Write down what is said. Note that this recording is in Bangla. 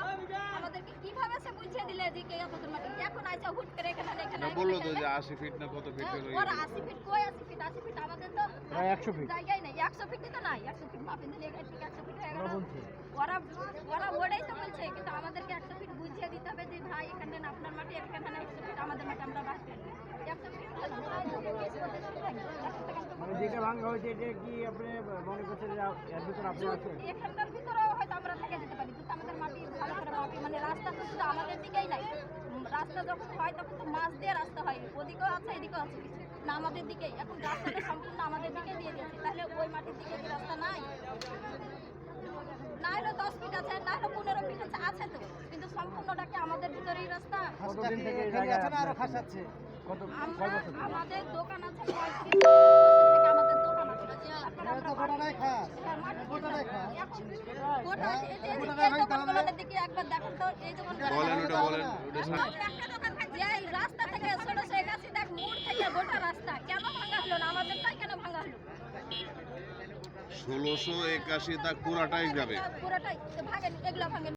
আমাদেরকে কীভাবে সে বুঝিয়ে দিলে যে কে কতদূর মাটি? এখন আইসা হুট করে এখানে এখানে বলল তো যে আশি ফিট না কত ফিট ওরা আশি ফিট কই আশি ফিট আশি ফিট আমাদের তো প্রায় 100 ফিট। জায়গায় নেই। একশো ফিটই তো নাই একশো ফিট মাপে দিলে এখানে ঠিক ফিট হয়ে গেল। ওরা ওরা ওটাই তো বলছে কিন্তু আমাদেরকে একশো ফিট বুঝিয়ে দিতে হবে যে ভাই এখানে না আপনার মাটি এখানে না একশো ফিট আমাদের মাটি আমরা বাস করি একশো ফিট হলে আমরা কেস করতে শুরু করি। একশো টাকা তো মানে যেটা ভাঙা হয়েছে এটা কি আপনি মনে করছেন এর ভিতরে আপনি আছেন এখানকার ভিতরেও হয়তো আমরা থেকে যেতে পারি কিন্তু আমাদের মাটি ভালো করে মাটি মানে রাস্তা তো শুধু আমাদের দিকেই নাই উম, রাস্তা যখন হয় তখন তো মাছ দিয়ে রাস্তা হয়। ওদিকেও আছে এদিকেও আছে কিছু। না আমাদের দিকে এখন রাস্তাটা সম্পূর্ণ আমাদের দিকে দিয়ে দিয়েছে তাহলে ওই মাটির দিকে কি রাস্তা নাই? না হলে দশ ফিট আছে না হলে পনেরো ফিট আছে আছে তো। কিন্তু সম্পূর্ণটা কি আমাদের ভিতরেই রাস্তা? আমাদের দোকান আছে পঁয়ত্রিশ বছর থেকে আমাদের দোকান আছে। বলেন ওটা রাস্তা থেকে ষোলোশো একাশি দেখ মোড় থেকে গোটা রাস্তা কেন ভাঙা হলো না? আমাদেরটাই কেন ভাঙা হলো? ষোলোশো একাশি তা পুরাটাই যাবে। পুরোটাই ভাঙেন এগুলো ভাঙেন।